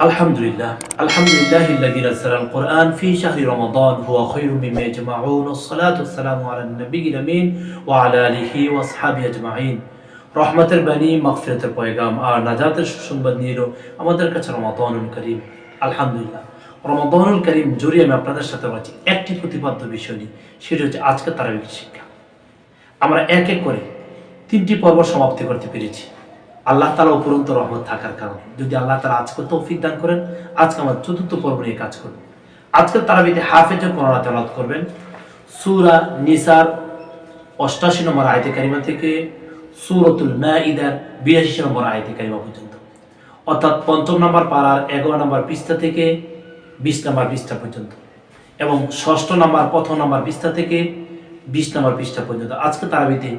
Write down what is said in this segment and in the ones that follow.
الحمد لله الحمد لله الذي نزل القرآن في شهر رمضان هو خير مما يجمعون والصلاة والسلام على النبي الأمين وعلى آله وأصحابه أجمعين রহমতের বাণী মাগফিরাতের পয়গাম আর নাজাতের সুসংবাদ নিয়ে এলো আমাদের কাছে রমাদানুল করিম আলহামদুলিল্লাহ রমাদানুল করিম জড়িয়ে আমি আপনাদের সাথে বলছি একটি প্রতিপাদ্য বিষয় নিয়ে সেটা হচ্ছে আজকে তারাবিক শিক্ষা আমরা এক এক করে তিনটি পর্ব সমাপ্তি করতে পেরেছি আল্লাহ তালা উপরন্ত রহমত থাকার কারণে। যদি আল্লাহ তালা আজকে তৌফিক দান করেন, আজকে আমার চতুর্থ পর্ব নিয়ে কাজ করবেন আজকে তারাবিতে হাফেজের পনেরো তেলাত করবেন। সুরা নিসার অষ্টাশি নম্বর আয়তে কারিমা থেকে সুরতুল মাইদার বিরাশি নম্বর আয়তে কারিমা পর্যন্ত। অর্থাৎ পঞ্চম নম্বর পাড়ার এগারো নম্বর পৃষ্ঠা থেকে বিশ নম্বর পৃষ্ঠা পর্যন্ত এবং ষষ্ঠ নম্বর, প্রথম নম্বর পৃষ্ঠা থেকে বিশ নম্বর পৃষ্ঠা পর্যন্ত। আজকে তারাবিতে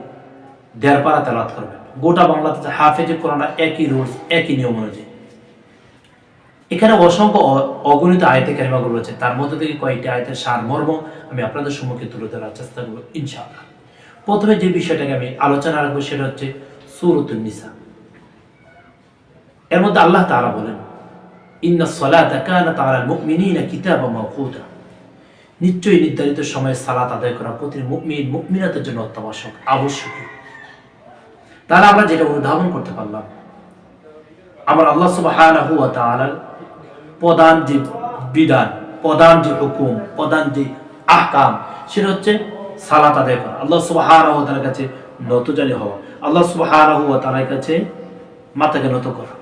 দেড় পাড়া তেলাত করবেন গোটা বাংলাতে হাফেজে কোরআন একই রুলস, একই নিয়ম অনুযায়ী। এখানে অসংখ্য অগণিত আয়তে কারিমাগুলো রয়েছে। তার মধ্যে থেকে কয়েকটি আয়তের সার মর্ম আমি আপনাদের সম্মুখে তুলে ধরার চেষ্টা করব, ইনশাআল্লাহ। প্রথমে যে বিষয়টাকে আমি আলোচনা রাখব সেটা হচ্ছে সুরতুল নিসা। এর মধ্যে আল্লাহ তাআলা বলেন, ইন্না সলাতা কানাত আলাল মুমিনিনা কিতাবাম মাওকুতা। নিশ্চয়ই নির্ধারিত সময়ে সালাত আদায় করা প্রতি মুমিন, মুমিনাতের জন্য অত্যাবশ্যক আবশ্যকীয় তাহলে আমরা যেটা অনুধাবন করতে পারলাম, আমার আল্লাহ ওয়া প্রধান যে বিধান, প্রধান যে হুকুম, প্রধান যে আহকাম, সেটা হচ্ছে সালাত আদায় করা। আল্লাহ তাআলার কাছে নতজানি হওয়া। আল্লাহ তাআলার কাছে মাথাকে নত করা।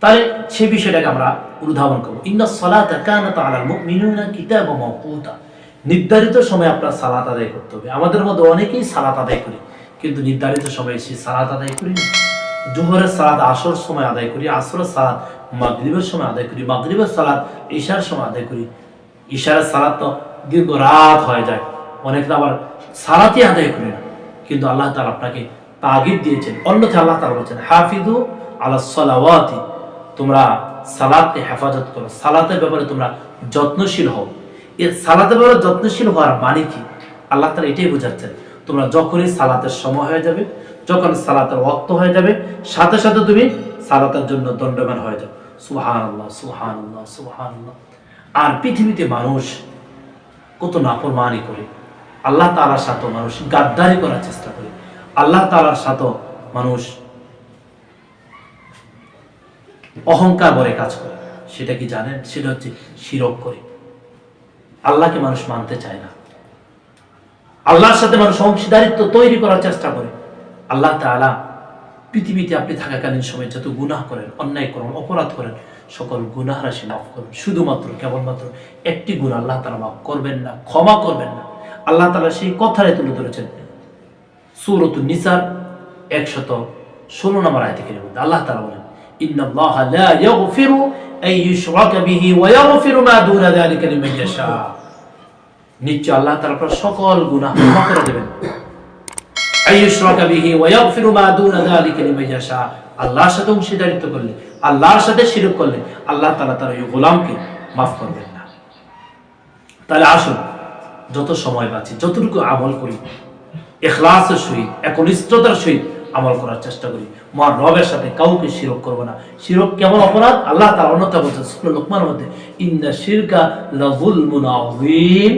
তাহলে সে বিষয়টাকে আমরা অনুধাবন করব। ইন্না সালাতা নির্ধারিত সময় আপনার সালাত আদায় করতে হবে। আমাদের মধ্যে অনেকেই সালাত আদায় করি। কিন্তু নির্ধারিত সময়ে সে সালাত আদায় করি না। জোহরের সালাত আসর সময় আদায় করি, আসরের সালাত মাগরিবের সময় আদায় করি, মাগরিবের সালাত ঈশার সময় আদায় করি। ঈশারের সালাত তো দীর্ঘ রাত হয়ে যায়, অনেকে আবার সালাতই আদায় করি না। কিন্তু আল্লাহ তাআলা আপনাকে তাগিদ দিয়েছেন অন্যথা আল্লাহ তাআলা বলেছেন হাফিদু আলা সালাওয়াতি তোমরা সালাতকে হেফাজত করো। সালাতের ব্যাপারে তোমরা যত্নশীল হও। এর সালাতের ব্যাপারে যত্নশীল হওয়ার মানে কি? আল্লাহ তালা এটাই বোঝাচ্ছেন। তোমরা যখনই সালাতের সময় হয়ে যাবে যখন সালাতের ওয়াক্ত হয়ে যাবে, সাথে সাথে তুমি সালাতের জন্য দণ্ডবান হয়ে যাও। সুহান আল্লাহ সুহান আল্লাহ সুহান আল্লাহ আর পৃথিবীতে মানুষ কত নাফরমানি করে। আল্লাহ তালার সাথে মানুষ গাদ্দারি করার চেষ্টা করে। আল্লাহ তালার সাথে মানুষ অহংকার বলে কাজ করে। সেটা কি জানেন? সেটা হচ্ছে শিরক করে। আল্লাহকে মানুষ মানতে চায় না। আল্লাহর সাথে মানুষ অংশীদারিত্ব তৈরি করার চেষ্টা করে। আল্লাহ তাআলা পৃথিবীতে আপনি থাকাকালীন সময় যত গুনাহ করেন, অন্যায় করেন, অপরাধ করেন, সকল গুনাহ রাশি মাফ করবেন শুধুমাত্র, কেবলমাত্র একটি গুণ আল্লাহ তাআলা মাফ করবেন না, ক্ষমা করবেন না। আল্লাহ তাআলা সেই কথাটাই তুলে ধরেছেন। সূরাতুন নিসার একশত ষোলো নম্বর আয় থেকে আল্লাহ তালা বলেন, ইন্নাল্লাহা লা ইয়াগফিরু আন ইউশরাকা বিহি ওয়া ইয়াগফিরু মা দুনা যালিকা লিমান ইয়াশা। নিশ্চয় আল্লাহ তাআলা আপনার সকল গুনাহ ক্ষমা করে দেবেন। আল্লাহর সাথে অংশীদারিত্ব করলে, আল্লাহর সাথে শিরক করলে, আল্লাহ তার এই গোলামকে মাফ করবেন না। তাহলে আসুন, যত সময় পাচ্ছি যতটুকু আমল করি এখলাসের সহিত, একনিষ্ঠতার সহিত আমল করার চেষ্টা করি। মা রবের সাথে কাউকে শিরক করব না। শিরক কেমন অপরাধ? আল্লাহ তার অন্যতা বলছেন, সুরা লোকমানের মধ্যে, ইন্না শিরকা লাযুলমুন আযীম।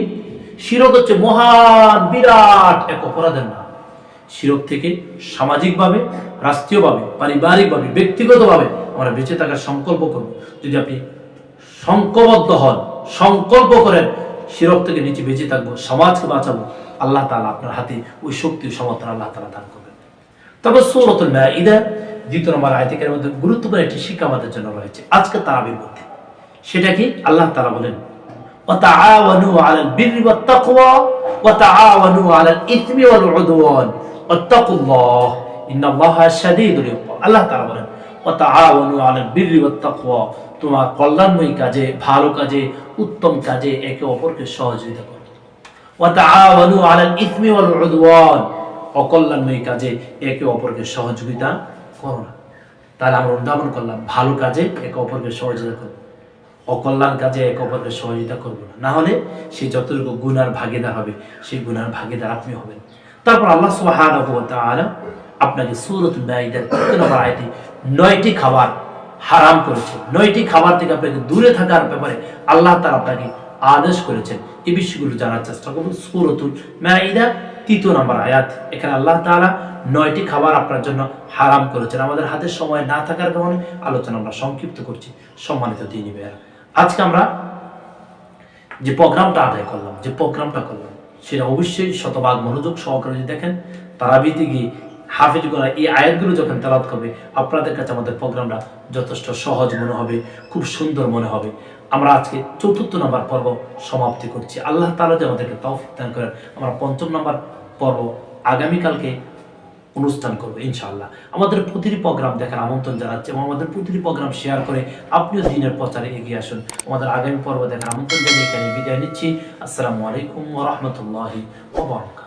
শিরক হচ্ছে মহান, বিরাট এক অপরাধের নাম। শিরক থেকে সামাজিকভাবে, রাষ্ট্রীয়ভাবে, পারিবারিকভাবে, ব্যক্তিগতভাবে আমরা বেঁচে থাকার সংকল্প করব। যদি আপনি সংকবদ্ধ হন, সংকল্প করেন, শিরক থেকে নিচে বেঁচে থাকব, সমাজকে বাঁচাবো, আল্লাহ তালা আপনার হাতে ওই শক্তি সমর্থন আল্লাহ তালা দান করবেন। তবে সূরাতুল মাঈদা, দ্বিতীয় নম্বর আয়াতের মধ্যে গুরুত্বপূর্ণ একটি শিক্ষা আমাদের জন্য রয়েছে। আজকে তারাবির মধ্যে। সেটা কি? আল্লাহ তাআলা বলেন وتعاونوا على البر والتقوى وتعاونوا على الإثم والعدوان واتقوا الله إن الله شديد العقاب আল্লাহ তাআলা বলেন وتعاونوا على البر والتقوى তোমার কল্যাণময় কাজে ভালো কাজে উত্তম কাজে একে অপরকে সহযোগিতা করো وتعاونوا على الإثم والعدوان অকল্যাণময় কাজে একে অপরকে সহযোগিতা করো না তাহলে আমরা অনুধাবন করলাম ভালো কাজে একে অপরকে সহযোগিতা করো অকল্যাণ কাজে একে অপরকে সহযোগিতা করব না। না হলে সে যতটুকু গুনার ভাগিদার হবে, সেই গুনার ভাগিদার আপনি হবেন। তারপর আল্লাহ তাআলা আপনাকে সূরাতুল মাইদার 3 নম্বর আয়াতে নয়টি খাবার হারাম করেছেন। নয়টি খাবার থেকে আপনাকে দূরে থাকার ব্যাপারে আল্লাহ তাআলা আপনাকে আদেশ করেছেন। এই বিষয়গুলো জানার চেষ্টা করুন সুরতুল মাইদা তৃতীয় নম্বর আয়াত। এখানে আল্লাহ তাআলা নয়টি খাবার আপনার জন্য হারাম করেছেন। আমাদের হাতে সময় না থাকার কারণে আলোচনা আমরা সংক্ষিপ্ত করছি। সম্মানিত দিনী ভাইয়েরা আজকে আমরা যে প্রোগ্রামটা আদায় করলাম, যে প্রোগ্রামটা করলাম, সেটা অবশ্যই শতভাগ মনোযোগ সহকারে যদি দেখেন, তারাবিতে গিয়ে হাফিজ করা এই আয়াতগুলো যখন তেলাত করবে, আপনাদের কাছে আমাদের প্রোগ্রামটা যথেষ্ট সহজ মনে হবে, খুব সুন্দর মনে হবে। আমরা আজকে চতুর্থ নম্বর পর্ব সমাপ্তি করছি। আল্লাহ তালা যে আমাদেরকে তৌফিক দান করেন, আমরা পঞ্চম নম্বর পর্ব আগামীকালকে অনুষ্ঠান করব, ইনশাআল্লাহ। আমাদের প্রতিটি প্রোগ্রাম দেখার আমন্ত্রণ জানাচ্ছি এবং আমাদের প্রতিটি প্রোগ্রাম শেয়ার করে আপনিও দিনের প্রচারে এগিয়ে আসুন। আমাদের আগামী পর্ব দেখার আমন্ত্রণ জানিয়ে এখানে বিদায় নিচ্ছি। আসসালামু আলাইকুম রহমতুল্লাহ ওবরাকাতুহু